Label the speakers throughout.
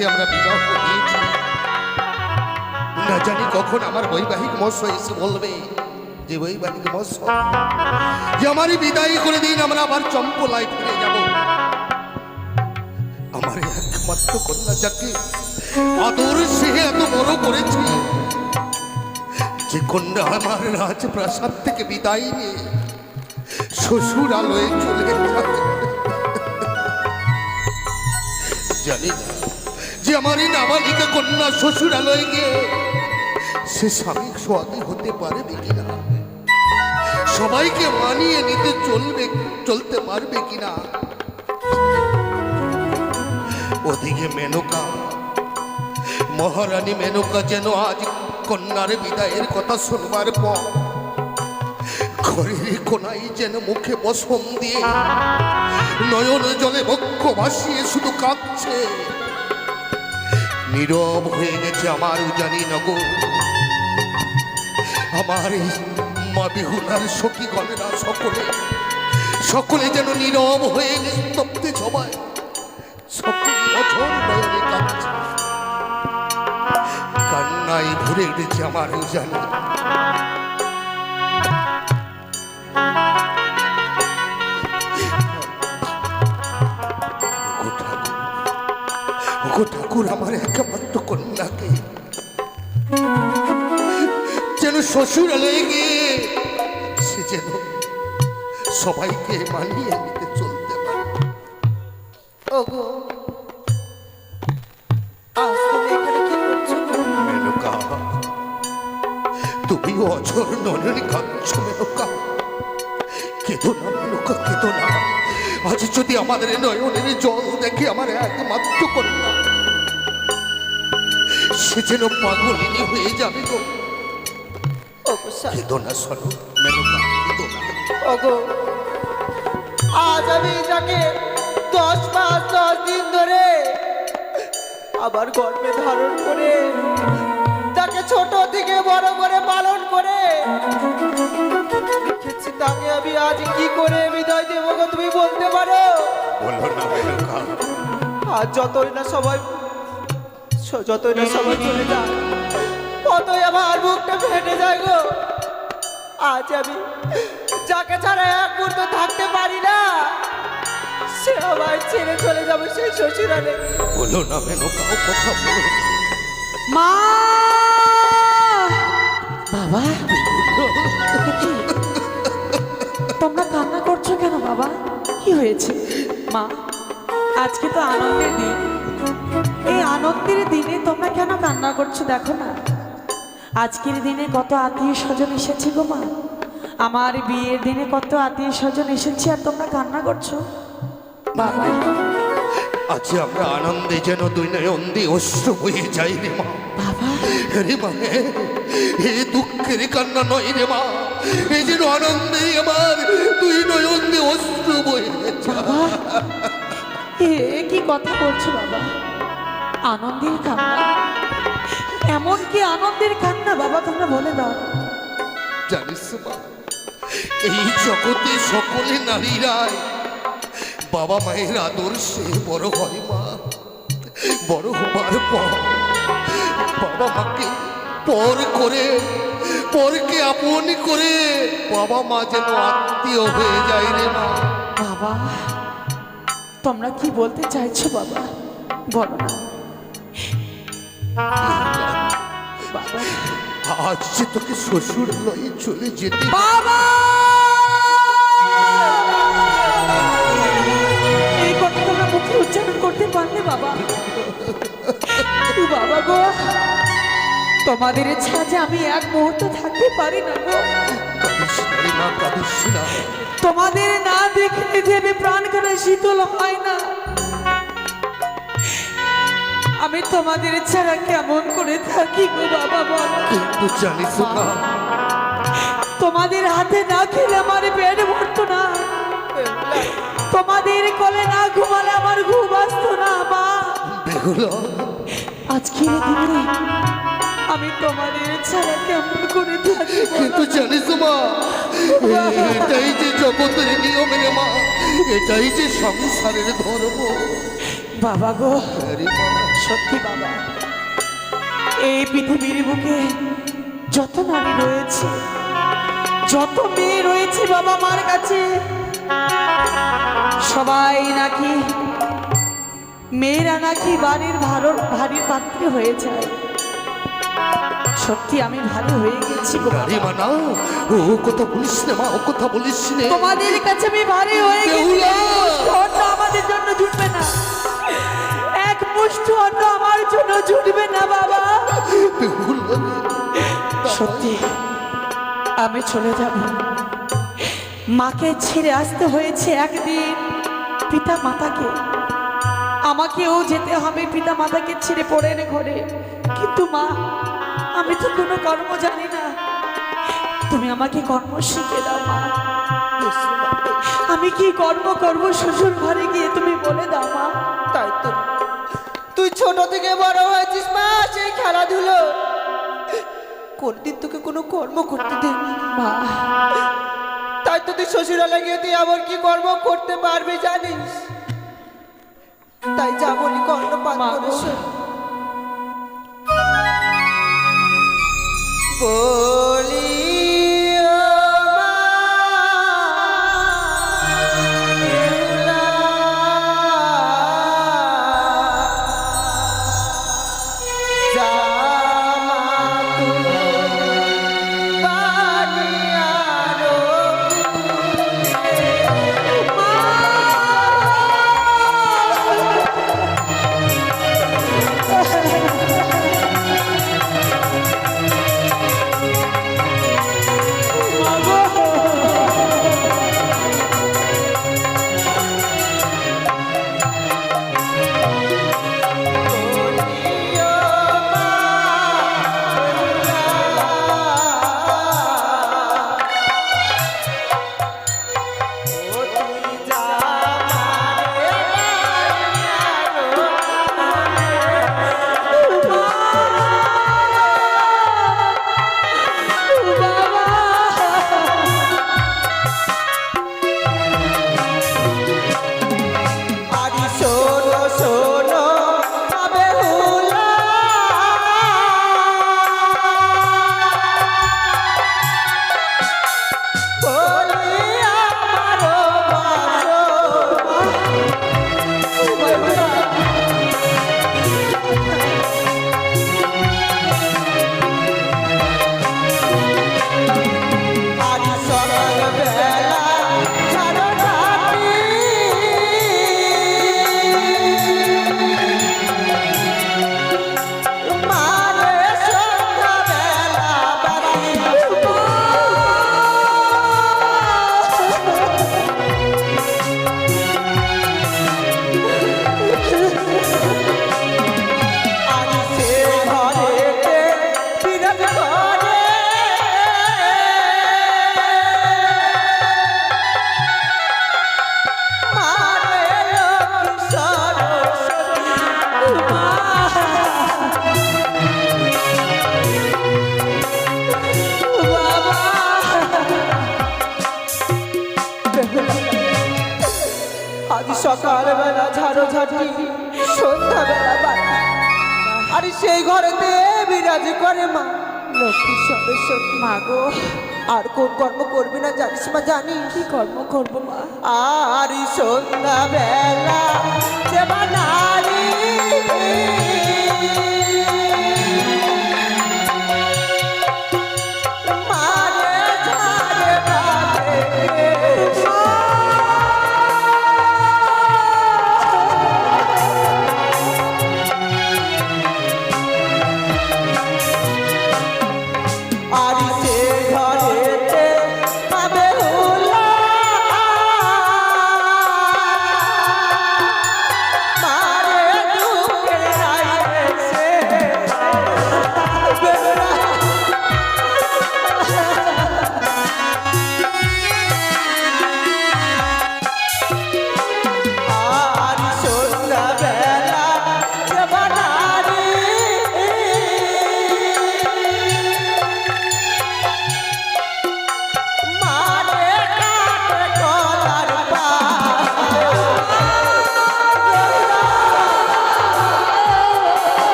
Speaker 1: যাকে আমরা বিবাহ দিয়েছি। না জানি কখন আমার বৈবাহিক মশাই এসে বলবে যে বৈবাহিক মশাই যে আমারই বিদায় করে দিন, আমরা আবার চম্পলায় ফিরে যাব। আমার একমাত্র কন্যা যাকে আদর সে এত বড় করেছি। যে কন্যা আমার রাজপ্রাসাদ থেকে বিদায় নিয়ে শ্বশুর আলোয় চলে জানি না। যে আমার এই নাবালিকা কন্যা শ্বশুর আলোয় গিয়ে সে স্বামী সোয়াদি হতে পারবে কিনা? সবাইকে মানিয়ে নিতে চলবে, চলতে পারবে কিনা? ওদিকে মেনকা, মহারানী মেনকা যেন আজ কন্যার বিদায়ের কথা শুনবার পর ঘরের কোনাই যেন মুখে বসন দিয়ে নয়ন জলে বক্ষ ভাসিয়ে শুধু কাঁদছে। নীরব হয়ে গেছে আমার জানি নগর। আমার এই মা বিহুনার সখী গলেরা সকলে সকলে যেন নীরব হয়ে নিস্তব্ধে সবাই সকলে কান্নায় ভরে উঠেছে আমার উজানি। ঠাকুর আমার একমাত্র কন্যাকে। যেন শ্বশুর গিয়ে সে যেন সবাইকে মানিয়ে নিতে চলতে পারে।
Speaker 2: ওগো, আজ তুমি এখানে কি করছ?
Speaker 1: মেনকা তুমি অঝর কাঁদছ মেনকা। না মেনকা না। আজ যদি আমাদের নয়নের জল দেখে আমার একমাত্র কন্যা সে যেন পাগলিনী হয়ে যাবে গো।
Speaker 2: ওগো সা-
Speaker 1: কেঁদো না শোনো মেনকা কেঁদো
Speaker 2: ওগো। আজ আমি যাকে দশ মাস দশ দিন ধরে আবার গর্ভে ধারণ করে তাকে ছোট থেকে বড় করে পালন করে তাকে আমি আজ কি করে বিদায় দেবো তুমি বলতে পারো?
Speaker 1: বলো না মেনকা
Speaker 2: আর যতই না সবাই যতই না সবাই চলে যায় ততই আমার বুকটা ফেটে যায় গো। আজ আমি যাকে ছাড়া এক মুহূর্ত থাকতে পারি না সে আমায় ছেড়ে চলে যাবে সেই শ্বশুরালে।
Speaker 1: বলো না মেনকা ও কথা বলো
Speaker 2: মা! বাবা! তোমরা কান্না করছ কেন বাবা? কি হয়েছে? মা আজকে তো আনন্দের দিন। এই আনন্দের দিনে তোমরা কেন কান্না করছ দেখো না? আজকের দিনে কত আত্মীয় স্বজন এসেছে গো মা। আমার বিয়ের দিনে কত আত্মীয় স্বজন এসেছে আর তোমরা কান্না করছ? বাবা
Speaker 1: আজ আমরা আনন্দে যেন দুই নয়ন দিয়ে অশ্র হয়ে যাই রে মা। রে মা হে দুঃখের কান্না নয় রে মা। এই যেন আনন্দে আমার দুই নয়ন দিয়ে অশ্র বয়ে
Speaker 2: কি কথা বলছো বাবা? আনন্দের কান্না। এমন কি আনন্দের কান্না বাবা তোমরা বলে দাও।
Speaker 1: জানিস এই জগতে সকলে নারীরাই বাবা মায়ের আদর্শে বড় হয় মা। বড় হবার পর বাবা মাকে পর করে পরকে আপন করে বাবা মা যেন আত্মীয় হয়ে যায় রে মা।
Speaker 2: বাবা তোমরা কি বলতে চাইছো বাবা? বলো না। বাবা
Speaker 1: আজ যে তোকে শ্বশুর লয়ে চলে যেতে
Speaker 2: বাবা! এই কথাটা মুখে উচ্চারণ করতে পারলে বাবা। বাবা গো তোমাদের ইচ্ছা যে আমি এক মুহূর্ত থাকতে পারি না গো। তোমাদের না দেখে যে আমি প্রাণ শীতল হয় না। আমি তোমাদের ছাড়া কেমন করে থাকি গো বাবা বলো?
Speaker 1: কিন্তু জানিস না।
Speaker 2: তোমাদের হাতে না খেলে আমার পেট ভরতো না। তোমাদের কোলে না ঘুমালে আমার ঘুম আসতো না মা। আজকের দিনে আমি তোমাদের ছাড়া কেমন করে থাকি?
Speaker 1: কিন্তু জানিস মা এটাই যে জগতের নিয়ম মা এটাই যে সংসারের ধর্ম।
Speaker 2: বাবা গো। সত্যি বাবা। এই পৃথিবীর বুকে যত নারী রয়েছে যত মেয়ে রয়েছে বাবা মার কাছে সবাই নাকি মেয়েরা নাকি বাড়ির ভারত ভারী পাত্রী হয়েছে যায়। সত্যি আমি ভালো হয়ে গেছি গো
Speaker 1: আরে মা না ও কথা বলিস না মা ও কথা বলিস না।
Speaker 2: তোমাদের কাছে আমি ভারী হয়ে গেছি! আমাদের জন্য জুটবে না। এক অন্ন আমার জন্য জুটবে না বাবা। সত্যি আমি চলে যাব। মাকে ছেড়ে আসতে হয়েছে একদিন পিতা মাতাকে আমাকেও যেতে হবে পিতা মাতাকে ছেড়ে পড়ে ঘরে। কিন্তু মা আমি তো কোনো কর্ম জানি না। তুমি আমাকে কর্ম শিখে দাও মা। আমি কি কর্ম করব শ্বশুর ঘরে গিয়ে তুমি বলে দাও মা।
Speaker 3: তাই তো। তুই ছোট থেকে বড় হয়েছিস মা সেই খেলাধুলো। কোনদিন তোকে কোনো কর্ম করতে দেয়নি
Speaker 2: মা।
Speaker 3: তাই তো তুই শ্বশুরালে গিয়ে তুই আবার কি কর্ম করতে পারবি জানিস? তাই যা বলি কর্ণপাত
Speaker 2: মা
Speaker 3: করে আর সেই ঘরেতে বিরাজ করে মা। লক্ষ্মী সরস্বতী
Speaker 2: মা গো।
Speaker 3: আর কোন কর্ম করবি না জানিস মা জানি
Speaker 2: কি কর্ম করব মা?
Speaker 3: আর সন্ধ্যাবেলা মা নারী।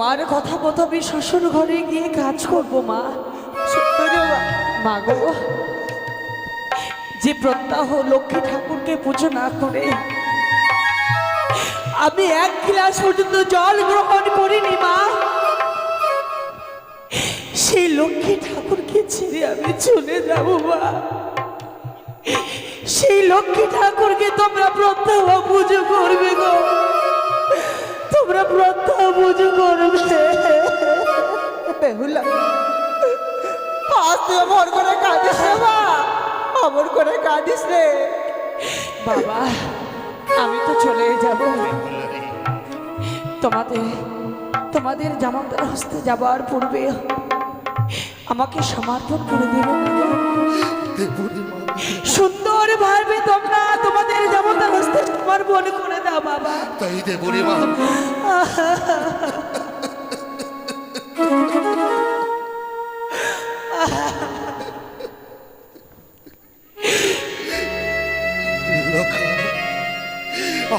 Speaker 2: তোমার কথা মতো আমি শ্বশুর ঘরে গিয়ে কাজ করব, মা। সুন্দরী মা গো। যে প্রত্যাহ লক্ষ্মী ঠাকুরকে পুজো না করে, আমি এক গ্লাস পর্যন্ত জল গ্রহণ করিনি, মা। সেই লক্ষ্মী ঠাকুরকে ছেড়ে আমি চলে যাব, মা। সেই লক্ষ্মী ঠাকুরকে তোমরা প্রত্যাহ পুজো করবে গো। তোমরা পুজো করবে
Speaker 3: বেহুলা আজ অমর করে কাঁদিস রে মা। অমর করে কাঁদিস রে।
Speaker 2: বাবা আমি তো চলে যাব। তোমাদের তোমাদের জামাতার হস্তে যাবার পূর্বে আমাকে সমর্পণ করে দেবে সুন্দর ভাবে তোমরা তোমাদের জামাতার হস্তে সমর্পণ করে দাও বাবা।
Speaker 1: তাই দেবুরি মা।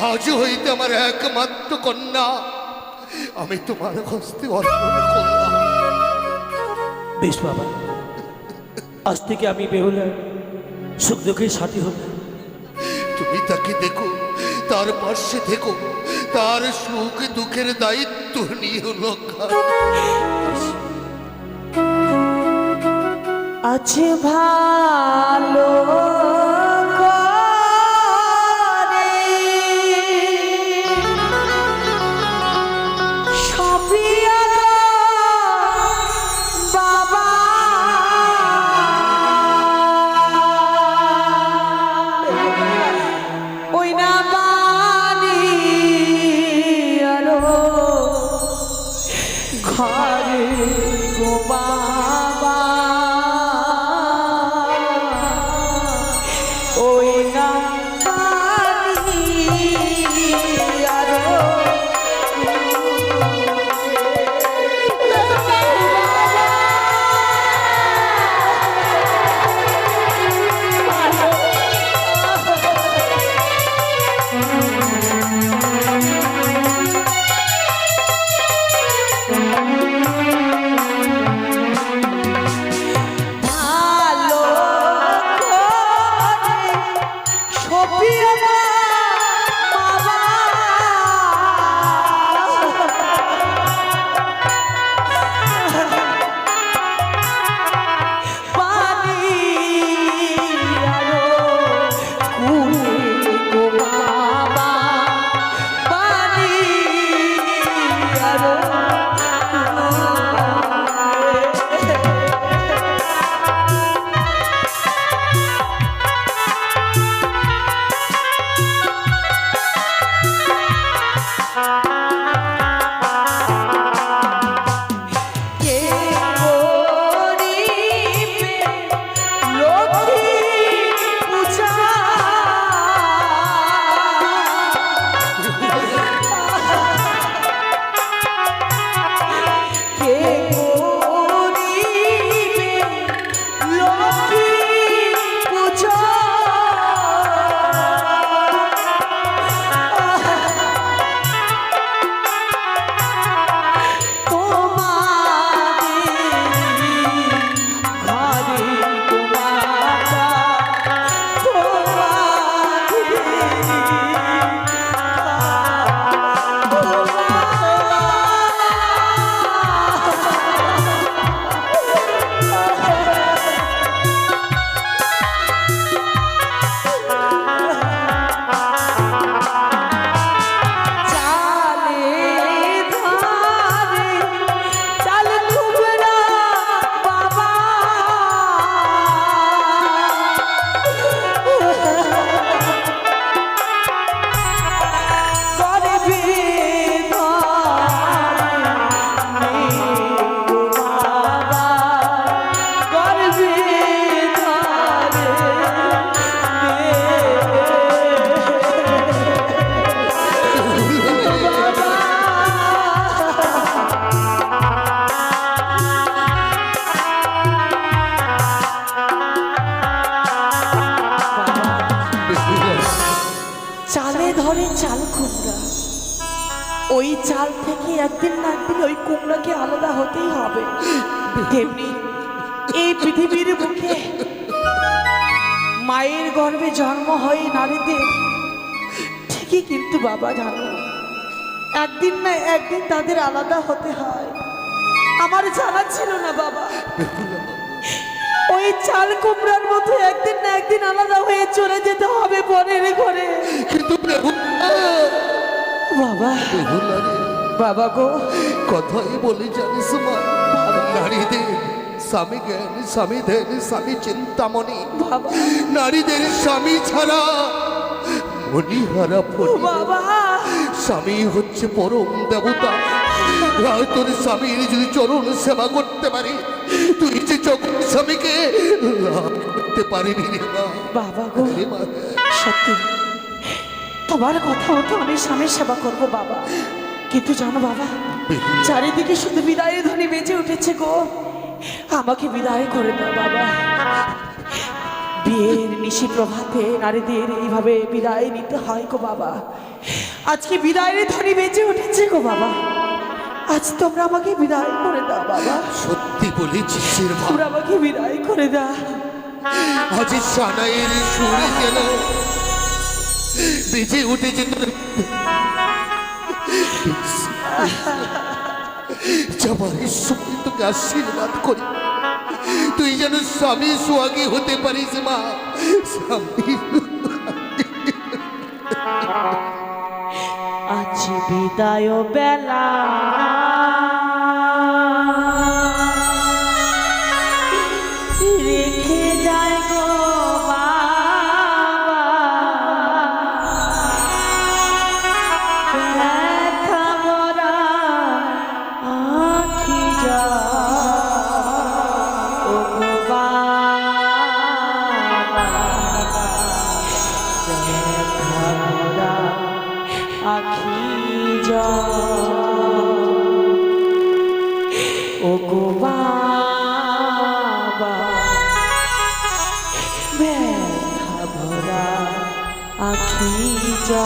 Speaker 1: আজ হইতে আমার একমাত্র কন্যা। আমি তোমার হস্তে অর্পণ করলাম।
Speaker 4: বেশ বাবা। আজ থেকে আমি বেহুলার সুখ দুঃখের সাথী হব।
Speaker 1: তুমি তাকে দেখো তার পাশে দেখো তার সুখ দুঃখের দায়িত্ব নিয়ে
Speaker 2: আছে ভালো গর্ভে জন্ম হয় নারীদের ঠিকই কিন্তু বাবা জানো একদিন না একদিন তাদের আলাদা হতে হয়। আমার জানা ছিল না বাবা। ওই চাল কুমড়ার মতো একদিন না একদিন আলাদা হয়ে চলে যেতে হবে পরের ঘরে।
Speaker 1: কিন্তু
Speaker 2: বাবা বাবা গো।
Speaker 1: কথাই বলে জানিস মা নারীদের স্বামী জ্ঞান স্বামী ধ্যান স্বামী চিন্তামণি নারীদের স্বামী ছাড়া মণিহারা
Speaker 2: বাবা।
Speaker 1: স্বামী হচ্ছে পরম দেবতা। তোর স্বামীর যদি চরণ সেবা করতে পারি তুই যে যখন স্বামীকে লাভ করতে পারিনি রে
Speaker 2: বাবা গো। সত্যি তোমার কথা মতো আমি স্বামীর সেবা করব বাবা। কিন্তু জানো বাবা চারিদিকে শুধু বিদায়ের ধ্বনি বেজে উঠেছে গো। আমাকে বিদায় করে দাও বাবা। বিয়ের নিশি প্রভাতে নারীদের এইভাবে বিদায় নিতে হয় গো বাবা। আজকে বিদায়ের ধ্বনি বেজে উঠেছে গো বাবা। আজ তোমরা আমাকে বিদায় করে দাও বাবা।
Speaker 1: সত্যি বলেছিস রে
Speaker 2: তোমরা আমাকে বিদায় করে দাও।
Speaker 1: আজ সানাইয়ের সুরে যেন বেজে উঠেছে যাবার সময় তোকে আশীর্বাদ করি। তুই যেন স্বামী সোহাগী হতে পারিস মা। স্বামী
Speaker 2: আজ বিদায় বেলা। আখি যা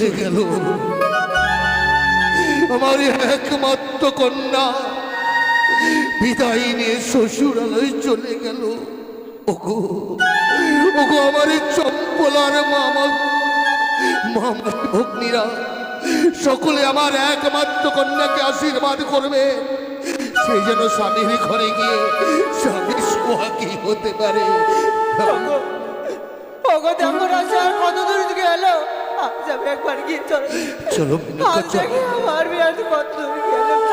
Speaker 1: চলে গেল। আমার একমাত্র কন্যা। বিদায় নিয়ে শ্বশুরালয় চলে গেল। ওগো ওগো, আমার চম্পলার মামা মামা ভগ্নীরা, সকলে আমার একমাত্র কন্যাকে আশীর্বাদ করবে। সেই যেন স্বামীর ঘরে গিয়ে স্বামী সোহাগী হতে পারে।
Speaker 3: ওগো দেখো রাজা, কত এলো আজ আমি একবার গিয়ে চলো।
Speaker 1: চলো
Speaker 3: আমার বিয়ার কত গেল।